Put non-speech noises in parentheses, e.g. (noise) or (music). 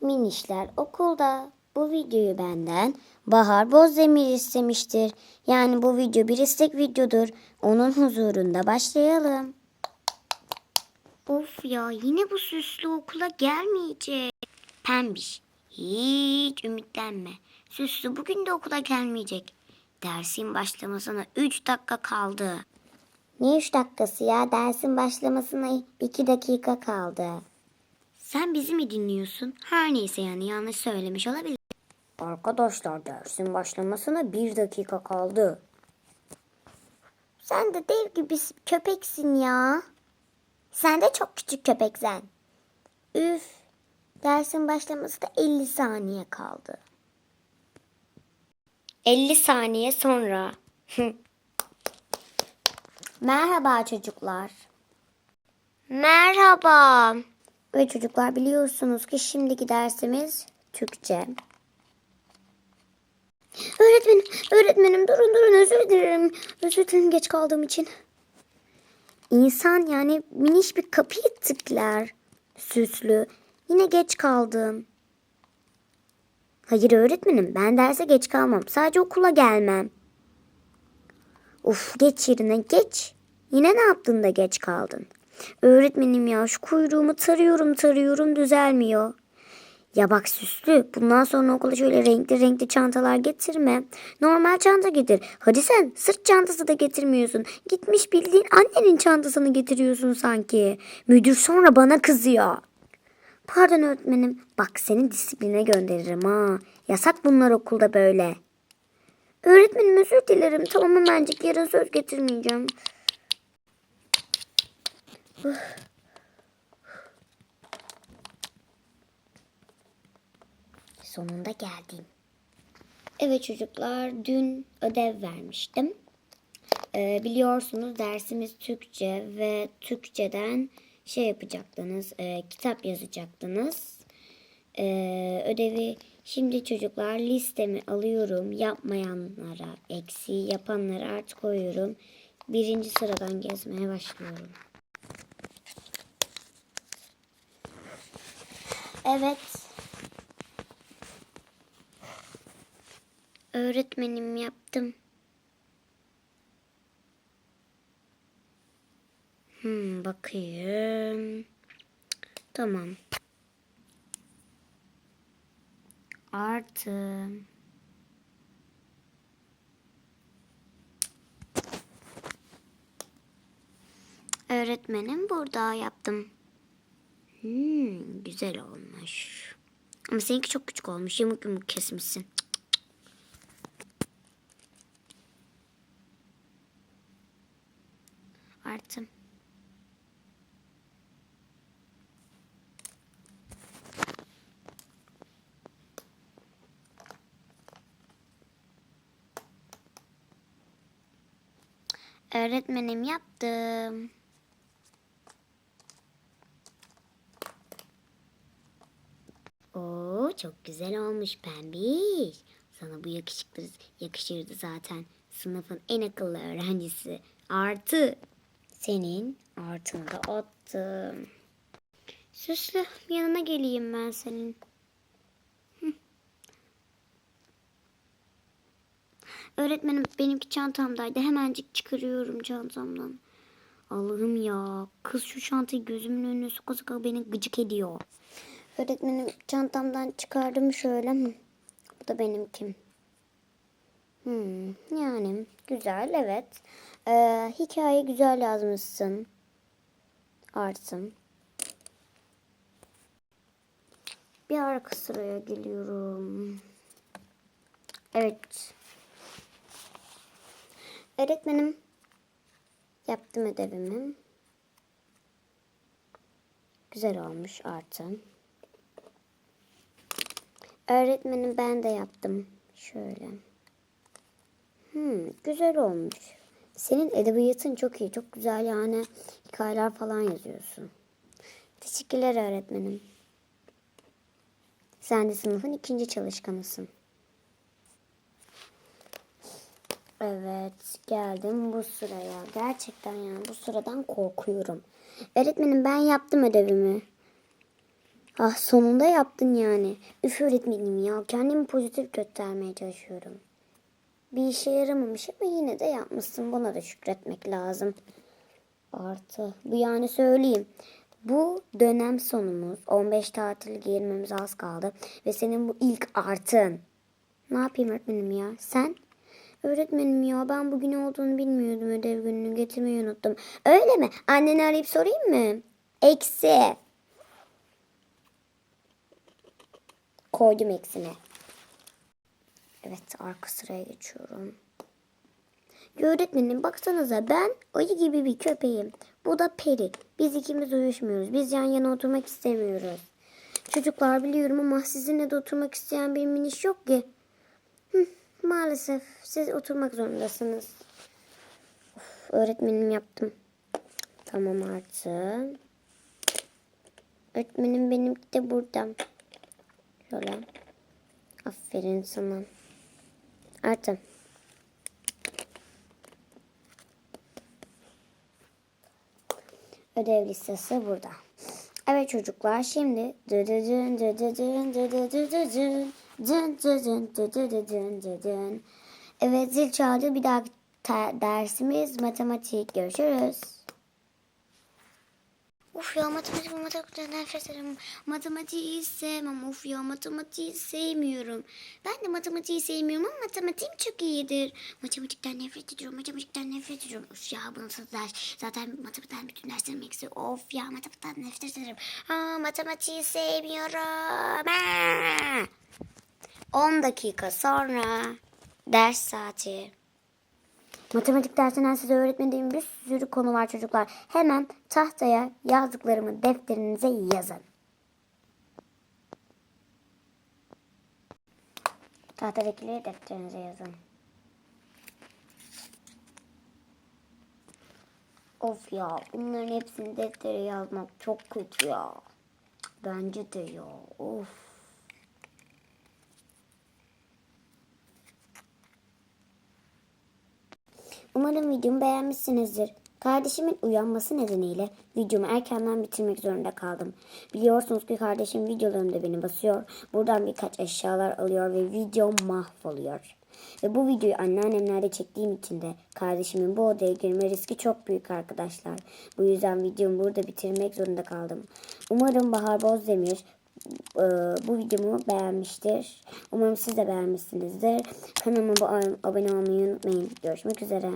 Minişler okulda. Bu videoyu benden Bahar Bozdemir istemiştir. Yani bu video bir istek videodur. Onun huzurunda başlayalım. Of ya yine bu süslü okula gelmeyecek. Pembiş hiç ümitlenme. Süslü bugün de okula gelmeyecek. Dersin başlamasına 3 dakika kaldı. Ne 3 dakikası ya? Dersin başlamasına 2 dakika kaldı. Sen bizi mi dinliyorsun? Her neyse yani yanlış söylemiş olabilir. Arkadaşlar dersin başlamasına bir dakika kaldı. Sen de dev gibi köpeksin ya. Sen de çok küçük köpeksen. Üf. Dersin başlaması da 50 saniye kaldı. 50 saniye sonra. (laughs) Merhaba çocuklar. Merhaba. Ve çocuklar biliyorsunuz ki şimdiki dersimiz Türkçe. Öğretmenim, öğretmenim durun durun özür dilerim. Özür dilerim geç kaldığım için. İnsan yani miniş bir kapıyı tıklar. Süslü. Yine geç kaldım. Hayır öğretmenim ben derse geç kalmam. Sadece okula gelmem. Uf geç yerine geç. Yine ne yaptın da geç kaldın? Öğretmenim ya şu kuyruğumu tarıyorum tarıyorum düzelmiyor. Ya bak süslü bundan sonra okula şöyle renkli renkli çantalar getirme. Normal çanta getir. Hadi sen sırt çantası da getirmiyorsun. Gitmiş bildiğin annenin çantasını getiriyorsun sanki. Müdür sonra bana kızıyor. Pardon öğretmenim. Bak seni disipline gönderirim ha. Yasak bunlar okulda böyle. Öğretmenim özür dilerim. Tamam hemencik yarın söz getirmeyeceğim. Sonunda geldim. Evet çocuklar dün ödev vermiştim. Ee, biliyorsunuz dersimiz Türkçe ve Türkçeden şey yapacaktınız, e, kitap yazacaktınız. Ee, ödevi şimdi çocuklar listemi alıyorum. Yapmayanlara eksi, yapanlara artı koyuyorum. Birinci sıradan gezmeye başlıyorum. Evet. Öğretmenim yaptım. Hmm, bakayım. Tamam. Artı. Öğretmenim burada yaptım. Hmm, güzel olmuş. Ama seninki çok küçük olmuş. Yamuk yumuk kesmişsin. Artı. Öğretmenim yaptım. Çok güzel olmuş pembiş. Sana bu yakışıklı yakışırdı zaten. Sınıfın en akıllı öğrencisi. Artı. Senin artını da attım. Süslü yanına geleyim ben senin. Öğretmenim benimki çantamdaydı. Hemencik çıkarıyorum çantamdan. Allah'ım ya. Kız şu çantayı gözümün önüne soka soka beni gıcık ediyor. Öğretmenim çantamdan çıkardım şöyle. Bu da benimkim. Hmm, yani güzel evet. Ee, hikaye güzel yazmışsın. Artım. Bir arka sıraya geliyorum. Evet. Öğretmenim yaptım ödevimi. Güzel olmuş artım. Öğretmenim ben de yaptım. Şöyle. Hmm, güzel olmuş. Senin edebiyatın çok iyi. Çok güzel yani hikayeler falan yazıyorsun. Teşekkürler öğretmenim. Sen de sınıfın ikinci çalışkanısın. Evet geldim bu sıraya. Gerçekten yani bu sıradan korkuyorum. Öğretmenim ben yaptım ödevimi. Ah sonunda yaptın yani. Üf öğretmenim ya kendimi pozitif göstermeye çalışıyorum. Bir işe yaramamış ama yine de yapmışsın. Buna da şükretmek lazım. Artı. Bu yani söyleyeyim. Bu dönem sonumuz. 15 tatil girmemiz az kaldı. Ve senin bu ilk artın. Ne yapayım öğretmenim ya? Sen? Öğretmenim ya ben bugün olduğunu bilmiyordum. Ödev gününü getirmeyi unuttum. Öyle mi? Anneni arayıp sorayım mı? Eksi. Koydum eksine. Evet arka sıraya geçiyorum. Öğretmenim baksanıza ben ayı gibi bir köpeğim. Bu da peri. Biz ikimiz uyuşmuyoruz. Biz yan yana oturmak istemiyoruz. Çocuklar biliyorum ama sizinle de oturmak isteyen bir miniş yok ki. Hı, maalesef siz oturmak zorundasınız. Of, öğretmenim yaptım. Tamam artık. Öğretmenim benimki de burada. Şöyle. Aferin sana. Artık. Ödev listesi burada. Evet çocuklar şimdi. Evet zil çaldı bir dahaki dersimiz matematik. Görüşürüz. Uf ya matematik matematikten nefret ederim. Matematiği sevmem. Uf ya matematiği sevmiyorum. Ben de matematiği sevmiyorum ama matematiğim çok iyidir. Matematikten nefret ediyorum. Matematikten nefret ediyorum. Uf ya bu nasıl ders? Zaten matematikten bütün derslerim eksi. Of ya matematikten nefret ederim. Aa, matematiği sevmiyorum. Aa! 10 dakika sonra ders saati. Matematik dersinden size öğretmediğim bir sürü konu var çocuklar. Hemen tahtaya yazdıklarımı defterinize yazın. Tahtadakileri defterinize yazın. Of ya bunların hepsini deftere yazmak çok kötü ya. Bence de ya. Of. Umarım videomu beğenmişsinizdir. Kardeşimin uyanması nedeniyle videomu erkenden bitirmek zorunda kaldım. Biliyorsunuz ki kardeşim videolarımda beni basıyor. Buradan birkaç eşyalar alıyor ve video mahvoluyor. Ve bu videoyu anneannemlerde çektiğim için de kardeşimin bu odaya girme riski çok büyük arkadaşlar. Bu yüzden videomu burada bitirmek zorunda kaldım. Umarım Bahar Bozdemir e, bu videomu beğenmiştir. Umarım siz de beğenmişsinizdir. Kanalıma abone olmayı unutmayın. Görüşmek üzere.